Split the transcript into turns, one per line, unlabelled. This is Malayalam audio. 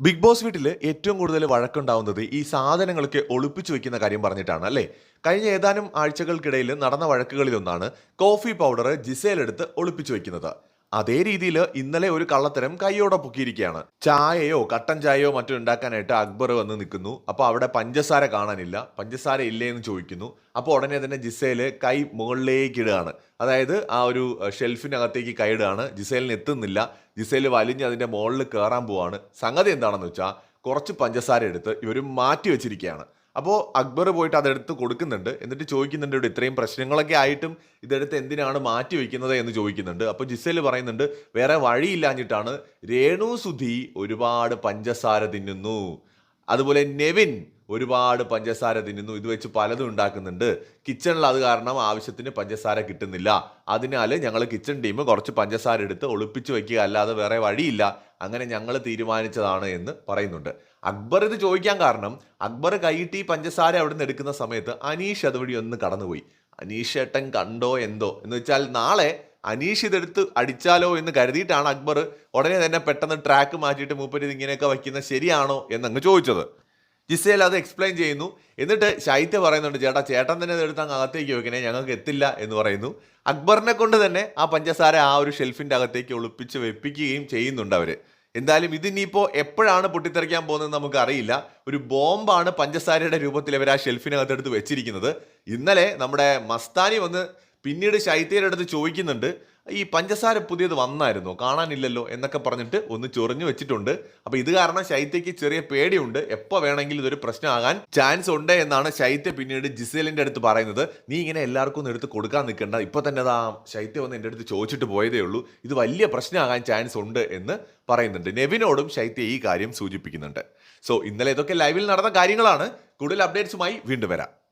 ബിഗ് ബോസ് വീട്ടിൽ ഏറ്റവും കൂടുതൽ വഴക്കുണ്ടാവുന്നത് ഈ സാധനങ്ങളൊക്കെ ഒളിപ്പിച്ചു വെക്കുന്ന കാര്യം പറഞ്ഞിട്ടാണ് അല്ലേ? കഴിഞ്ഞ ഏതാനും ആഴ്ചകൾക്കിടയിൽ നടന്ന വഴക്കുകളിലൊന്നാണ് കോഫി പൗഡർ ജിസേലെടുത്ത് ഒളിപ്പിച്ചു വെക്കുന്നത്. അതേ രീതിയിൽ ഇന്നലെ ഒരു കള്ളത്തരം കൈയോടെ പൊക്കിയിരിക്കുകയാണ്. ചായയോ കട്ടൻ ചായയോ മറ്റോ ഉണ്ടാക്കാനായിട്ട് അക്ബർ വന്ന് നിൽക്കുന്നു. അപ്പോൾ അവിടെ പഞ്ചസാര കാണാനില്ല. പഞ്ചസാര ഇല്ലേ എന്ന് ചോദിക്കുന്നു. അപ്പോൾ ഉടനെ തന്നെ ജിസേൽ കൈ മുകളിലേക്ക് ഇടുകയാണ്. അതായത് ആ ഒരു ഷെൽഫിനകത്തേക്ക് കൈ ഇടുകയാണ്. ജിസേലിന് എത്തുന്നില്ല. ജിസേൽ വലിഞ്ഞ് അതിന്റെ മുകളിൽ കയറാൻ പോവാണ്. സംഗതി എന്താണെന്ന് വെച്ചാൽ കുറച്ച് പഞ്ചസാര എടുത്ത് ഇവർ മാറ്റി വെച്ചിരിക്കുകയാണ്. അപ്പോൾ അക്ബർ പോയിട്ട് അതെടുത്ത് കൊടുക്കുന്നുണ്ട്. എന്നിട്ട് ചോദിക്കുന്നുണ്ട് ഇവിടെ ഇത്രയും പ്രശ്നങ്ങളൊക്കെ ആയിട്ടും ഇതെടുത്ത് എന്തിനാണ് മാറ്റി വയ്ക്കുന്നത് എന്ന് ചോദിക്കുന്നുണ്ട്. അപ്പോൾ ജിസേൽ പറയുന്നുണ്ട് വേറെ വഴിയില്ലാഞ്ഞിട്ടാണ് രേണു സുധി ഒരുപാട് പഞ്ചസാര തിന്നുന്നു. അതുപോലെ നെവിൻ ഒരുപാട് പഞ്ചസാര തിന്നുന്നു. ഇത് വെച്ച് പലതും ഉണ്ടാക്കുന്നുണ്ട്. കിച്ചണിൽ അത് കാരണം ആവശ്യത്തിന് പഞ്ചസാര കിട്ടുന്നില്ല. അതിനാൽ ഞങ്ങൾ കിച്ചൺ ടീം കുറച്ച് പഞ്ചസാര എടുത്ത് ഒളിപ്പിച്ച് വെക്കുക. അല്ലാതെ വേറെ വഴിയില്ല. അങ്ങനെ ഞങ്ങൾ തീരുമാനിച്ചതാണ് എന്ന് പറയുന്നുണ്ട്. അക്ബർ ഇത് ചോദിക്കാൻ കാരണം അക്ബർ കൈയിട്ട് ഈ പഞ്ചസാര നിന്ന് എടുക്കുന്ന സമയത്ത് അനീഷ് അതുവഴി ഒന്ന് കടന്നുപോയി. അനീഷ് ഏട്ടൻ കണ്ടോ എന്തോ? എന്ന് വെച്ചാൽ നാളെ അനീഷ് ഇതെടുത്ത് അടിച്ചാലോ എന്ന് കരുതിയിട്ടാണ് അക്ബർ ഉടനെ തന്നെ പെട്ടെന്ന് ട്രാക്ക് മാറ്റിയിട്ട് മൂപ്പര് ഇങ്ങനെയൊക്കെ വയ്ക്കുന്നത് ശരിയാണോ എന്നങ്ങ് ചോദിച്ചത്. ജിസേൽ അത് എക്സ്പ്ലെയിൻ ചെയ്യുന്നു. എന്നിട്ട് ശൈത്യ പറയുന്നുണ്ട് ചേട്ടാ ചേട്ടൻ തന്നെ എടുത്ത് അങ്ങ് അകത്തേക്ക് വെക്കണേ ഞങ്ങൾക്ക് എത്തില്ല എന്ന് പറയുന്നു. അക്ബറിനെ കൊണ്ട് തന്നെ ആ പഞ്ചസാര ആ ഒരു ഷെൽഫിന്റെ അകത്തേക്ക് ഒളിപ്പിച്ച് വെപ്പിക്കുകയും ചെയ്യുന്നുണ്ട് അവർ എന്തായാലും ഇതിനിപ്പോൾ എപ്പോഴാണ് പൊട്ടിത്തെറിക്കാൻ പോകുന്നത് നമുക്ക് അറിയില്ല ഒരു ബോംബാണ് പഞ്ചസാരയുടെ രൂപത്തിൽ അവർ ആ ഷെൽഫിനകത്തെടുത്ത് വെച്ചിരിക്കുന്നത്. ഇന്നലെ നമ്മുടെ മസ്താനി വന്ന് പിന്നീട് ശൈത്യയുടെ അടുത്ത് ചോദിക്കുന്നുണ്ട് ഈ പഞ്ചസാര പുതിയത് വന്നായിരുന്നോ? കാണാനില്ലല്ലോ? എന്നൊക്കെ പറഞ്ഞിട്ട് ഒന്ന് ചൊറിഞ്ഞു വെച്ചിട്ടുണ്ട്. അപ്പൊ ഇത് കാരണം ശൈത്യയ്ക്ക് ചെറിയ പേടിയുണ്ട്. എപ്പോ വേണമെങ്കിലും ഇതൊരു പ്രശ്നമാകാൻ ചാൻസ് ഉണ്ട് എന്നാണ് ശൈത്യ പിന്നീട് ജിസേലിന്റെ അടുത്ത് പറയുന്നത്. നീ ഇങ്ങനെ എല്ലാവർക്കും ഒന്നും എടുത്ത് കൊടുക്കാൻ നിൽക്കേണ്ട. ഇപ്പൊ തന്നെ അതാ ശൈത്യ ഒന്ന് എന്റെ അടുത്ത് ചോദിച്ചിട്ട് പോയതേ ഉള്ളൂ. ഇത് വലിയ പ്രശ്നമാകാൻ ചാൻസ് ഉണ്ട് എന്ന് പറയുന്നുണ്ട്. നെവിനോടും ശൈത്യ ഈ കാര്യം സൂചിപ്പിക്കുന്നുണ്ട്. സോ ഇന്നലെ ഇതൊക്കെ ലൈവിൽ നടന്ന കാര്യങ്ങളാണ്. കൂടുതൽ അപ്ഡേറ്റ്സുമായി വീണ്ടും വരാം.